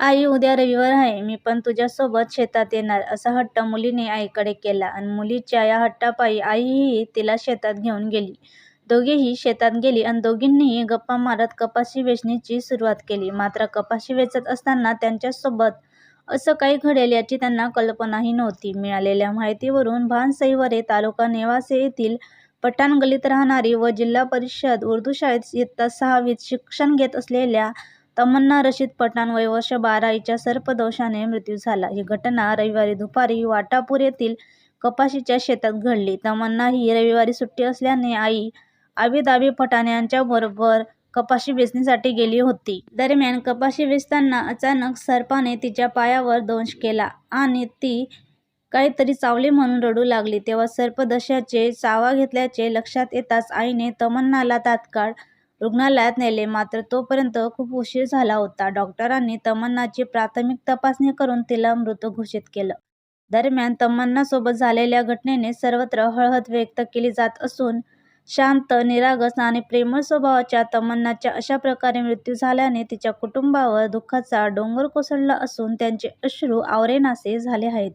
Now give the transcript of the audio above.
आई उद्या रविवार आहे मी पण तुझ्यासोबत शेतात येणार असा हट्ट मुलीने आईकडे केला आणि मुलीच्या या हट्टापायी आईही तिला शेतात घेऊन गेली. दोघीही शेतात गेली आणि दोघींनीही गप्पा मारत कपाशी वेचणीची सुरुवात केली. मात्र कपाशी वेचत असताना त्यांच्यासोबत असं काही घडेल याची त्यांना कल्पनाही नव्हती. मिळालेल्या माहितीवरून भानसईवरे तालुका नेवासे येथील पठाण गलीत राहणारी व जिल्हा परिषद उर्दू शाळेत इयत्ता सहावीत शिक्षण घेत असलेल्या तमन्ना रशीद पठाण वय वर्ष बारा हिचा मृत्यू झाला. ही घटना रविवारी दुपारी वाटापूर येथील कपाशीच्या शेतात घडली. तमन्ना ही रविवारी सुट्टी असल्याने आई आबिद पठाण यांच्याबरोबर कपाशी वेचण्यासाठी गेली होती. दरम्यान कपाशी वेचताना अचानक सर्पाने तिच्या पायावर दंश केला आणि ती काहीतरी चावले म्हणून रडू लागली. तेव्हा सर्पदशाचे चावा घेतल्याचे लक्षात येताच आईने तमन्नाला तात्काळ रुग्णालयात नेले मात्र तोपर्यंत खूप उशीर झाला होता. डॉक्टरांनी तमन्नाची प्राथमिक तपासणी करून तिला मृत घोषित केलं. दरम्यान तमन्नासोबत झालेल्या घटनेने सर्वत्र हळहळ व्यक्त केली जात असून शांत, निरागस आणि प्रेमळ स्वभावाच्या तमन्नाच्या अशा प्रकारे मृत्यू झाल्याने तिच्या कुटुंबावर दुःखाचा डोंगर कोसळला असून त्यांचे अश्रू आवरेनासे झाले आहेत.